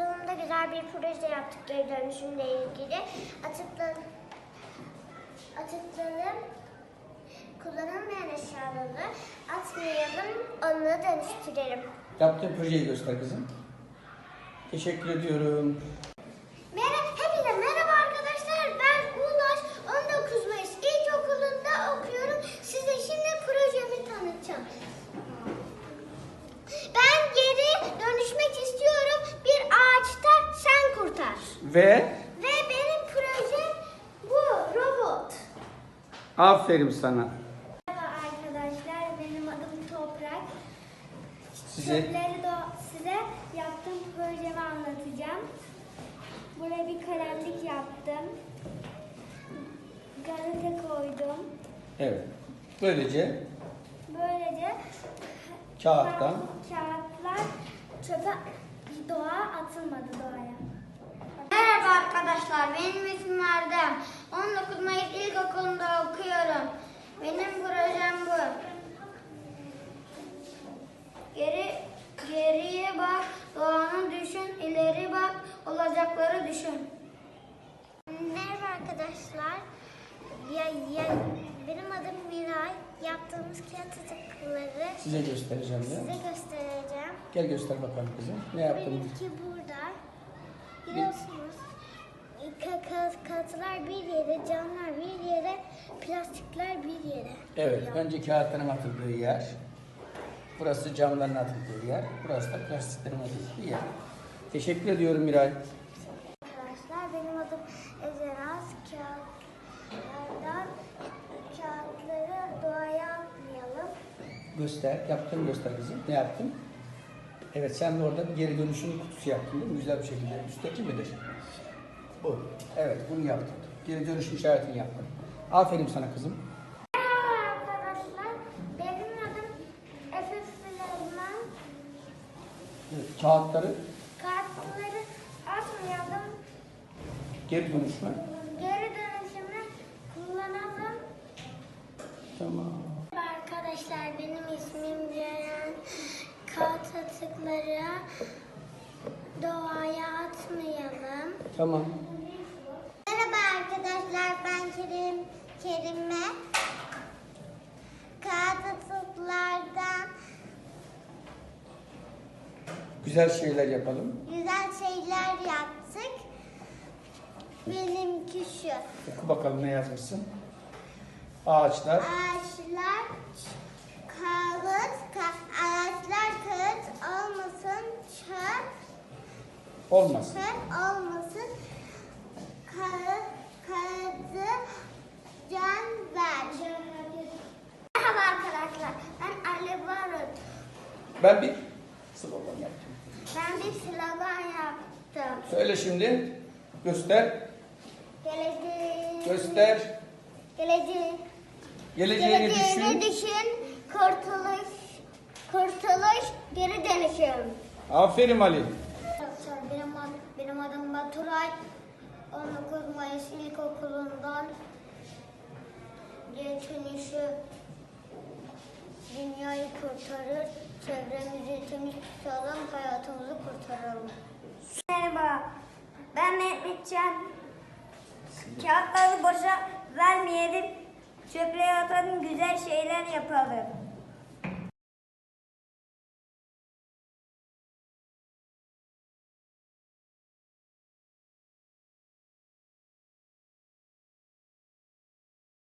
arkadaşlar bir proje yaptık geri dönüşümle ilgili. Atıkları, atıkları kullanılmayan eşyaları atmayalım, onu dönüştürelim. Yaptığın projeyi göster kızım. Teşekkür ediyorum. Merhaba, hepinize merhaba arkadaşlar. Ben Ve Ve benim projem bu robot. aferin sana. Merhaba arkadaşlar, benim adım Toprak. Size size yaptığım projemi anlatacağım. Buraya bir kalemlik yaptım. Gazete koydum. evet. Böylece Böylece Kağıttan. ka- kağıtlar çöpe doğa atılmadı arkadaşlar, benim ismim Erdem. 19 Mayıs İlkokulu'nda okuyorum. Benim projem bu. Geri geriye bak, doğanı düşün, ileri bak, olacakları düşün. Merhaba arkadaşlar. Ya, ya, benim adım Miray. Yaptığımız kağıt atıkları size göstereceğim size de. göstereceğim. Gel göster bakalım kızım. Ne yaptın? Benimki burada. Biliyorsunuz ka- ka- yere, camlar bir yere, plastikler bir yere. Evet. Önce kağıtların atıldığı yer. Burası camların atıldığı yer. Burası da plastiklerin atıldığı yer. Teşekkür ediyorum Miray. Arkadaşlar benim adım Ezenaz. Kağıtlardan kağıtları doğaya atmayalım. Göster. Yaptın göster kızım. Ne yaptın? Evet sen de orada bir geri dönüşüm kutusu yaptın değil mi? Güzel bir şekilde. Üstteki midir? Bu. Evet bunu yaptın. Geri dönüşüm işaretini yaptın. Aferin sana kızım. Evet, kağıtları Kağıtları atmayalım. geri dönüşme. Geri dönüşümü kullanalım. Tamam. Merhaba Arkadaşlar benim ismim Ceren. Kağıt atıkları doğaya atmayalım. Tamam. Merhaba arkadaşlar ben Kerim Kerime. Kağıt Güzel şeyler yapalım. güzel şeyler yaptık. Benimki şu. Oku bakalım ne yazmışsın. Ağaçlar. Ağaçlar kağıt, ka- ağaçlar kağıt olmasın, çöp Olmaz. çöp olmasın. Kağıt, kağıdı can ver. Merhaba arkadaşlar, ben Ali Barut. Ben bir slogan yaptım. Ben bir slogan yaptım. Söyle şimdi. Göster. Geleceğe, Göster. geleceğe, Geleceğini geleceğini düşün. düşün, kurtuluş, kurtuluş, geri dönüşüm. Aferin Ali. Benim, adım, benim adım Baturay. 19 Mayıs İlkokulu'ndan geri dönüşü dünyayı kurtarır, çevremizi temiz tutalım, hayatımızı kurtaralım. Merhaba, ben Mehmetcan. Kağıtları boşa vermeyelim, çöplüğe atalım, güzel şeyler yapalım.